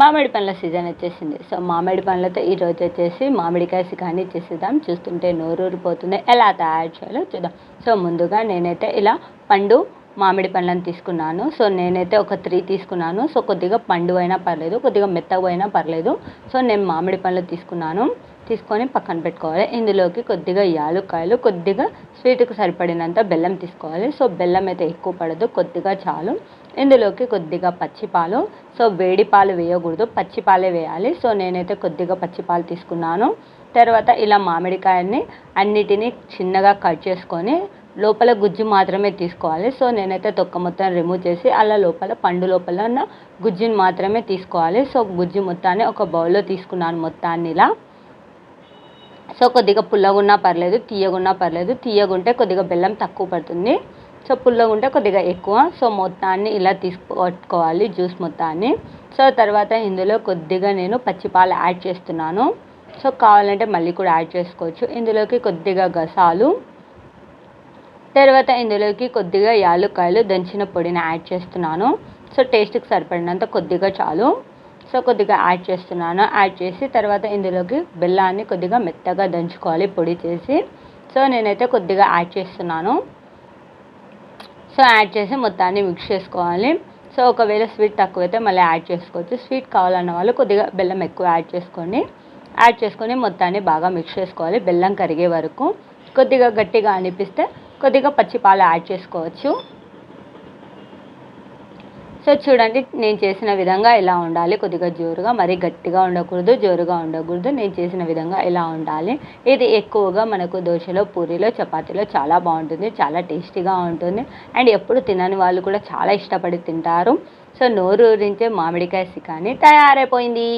మామిడి పండ్ల సీజన్ వచ్చేసింది. సో మామిడి పండ్లతో ఈరోజు వచ్చేసి మామిడికాయ కానీ చేసేద్దాం. చూస్తుంటే నోరూరిపోతుంది. ఎలా తయారు చేయాలో చూద్దాం. సో ముందుగా నేనైతే ఇలా పండు మామిడి పండ్లను తీసుకున్నాను. సో నేనైతే ఒక త్రీ తీసుకున్నాను. సో కొద్దిగా పండు అయినా పర్లేదు కొద్దిగా మెత్తగా అయినా పర్లేదు. సో నేను మామిడి పండ్లు తీసుకున్నాను. తీసుకొని పక్కన పెట్టుకోవాలి. ఇందులోకి కొద్దిగా యాలుక్కాయలు కొద్దిగా స్వీట్కి సరిపడినంత బెల్లం తీసుకోవాలి. సో బెల్లం అయితే ఎక్కువ పడదు కొద్దిగా చాలు. ఇందులోకి కొద్దిగా పచ్చిపాలు. సో వేడి పాలు వేయకూడదు. పచ్చిపాలే వేయాలి. సో నేనైతే కొద్దిగా పచ్చిపాలు తీసుకున్నాను. తర్వాత ఇలా మామిడికాయని అన్నిటినీ చిన్నగా కట్ చేసుకొని లోపల గుజ్జు మాత్రమే తీసుకోవాలి. సో నేనైతే తొక్క మొత్తం రిమూవ్ చేసి అలా లోపల పండు లోపల ఉన్న గుజ్జుని మాత్రమే తీసుకోవాలి. సో గుజ్జు మొత్తాన్ని ఒక బౌల్లో తీసుకున్నాను మొత్తాన్ని ఇలా. సో కొద్దిగా పుల్లగున్నా పర్లేదు తీయగున్నా పర్లేదు. తీయగుంటే కొద్దిగా బెల్లం తక్కువ పడుతుంది. సో పుల్లగా ఉంటే కొద్దిగా ఎక్కువ. సో మొత్తాన్ని ఇలా తీసుకొట్టుకోవాలి జ్యూస్ మొత్తాన్ని. సో తర్వాత ఇందులో కొద్దిగా నేను పచ్చిపాలు యాడ్ చేస్తున్నాను. సో కావాలంటే మళ్ళీ కూడా యాడ్ చేసుకోవచ్చు. ఇందులోకి కొద్దిగా గసాలు. తర్వాత ఇందులోకి కొద్దిగా యాలుక్కాయలు దంచిన పొడిని యాడ్ చేస్తున్నాను. సో టేస్ట్కి సరిపడినంత కొద్దిగా చాలు. సో కొద్దిగా యాడ్ చేస్తున్నాను. యాడ్ చేసి తర్వాత ఇందులోకి బెల్లాన్ని కొద్దిగా మెత్తగా దంచుకోవాలి పొడి చేసి. సో నేనైతే కొద్దిగా యాడ్ చేస్తున్నాను. సో యాడ్ చేసి మొత్తాన్ని మిక్స్ చేసుకోవాలి. సో ఒకవేళ స్వీట్ తక్కువైతే మళ్ళీ యాడ్ చేసుకోవచ్చు. స్వీట్ కావాలన్న వాళ్ళు కొద్దిగా బెల్లం ఎక్కువ యాడ్ చేసుకొని యాడ్ చేసుకొని మొత్తాన్ని బాగా మిక్స్ చేసుకోవాలి. బెల్లం కరిగే వరకు కొద్దిగా గట్టిగా అనిపిస్తే కొద్దిగా పచ్చి పాలు యాడ్ చేసుకోవచ్చు. సో చూడండి నేను చేసిన విధంగా ఇలా ఉండాలి? కొద్దిగా జోరుగా మరీ గట్టిగా ఉండకూడదు జోరుగా ఉండకూడదు. నేను చేసిన విధంగా ఇలా ఉండాలి? ఇది ఎక్కువగా మనకు దోశలో పూరీలో చపాతీలో చాలా బాగుంటుంది చాలా టేస్టీగా ఉంటుంది. అండ్ ఎప్పుడు తినని వాళ్ళు కూడా చాలా ఇష్టపడి తింటారు. సో నోరు ఊరించే మామిడికాయ సికాని తయారైపోయింది.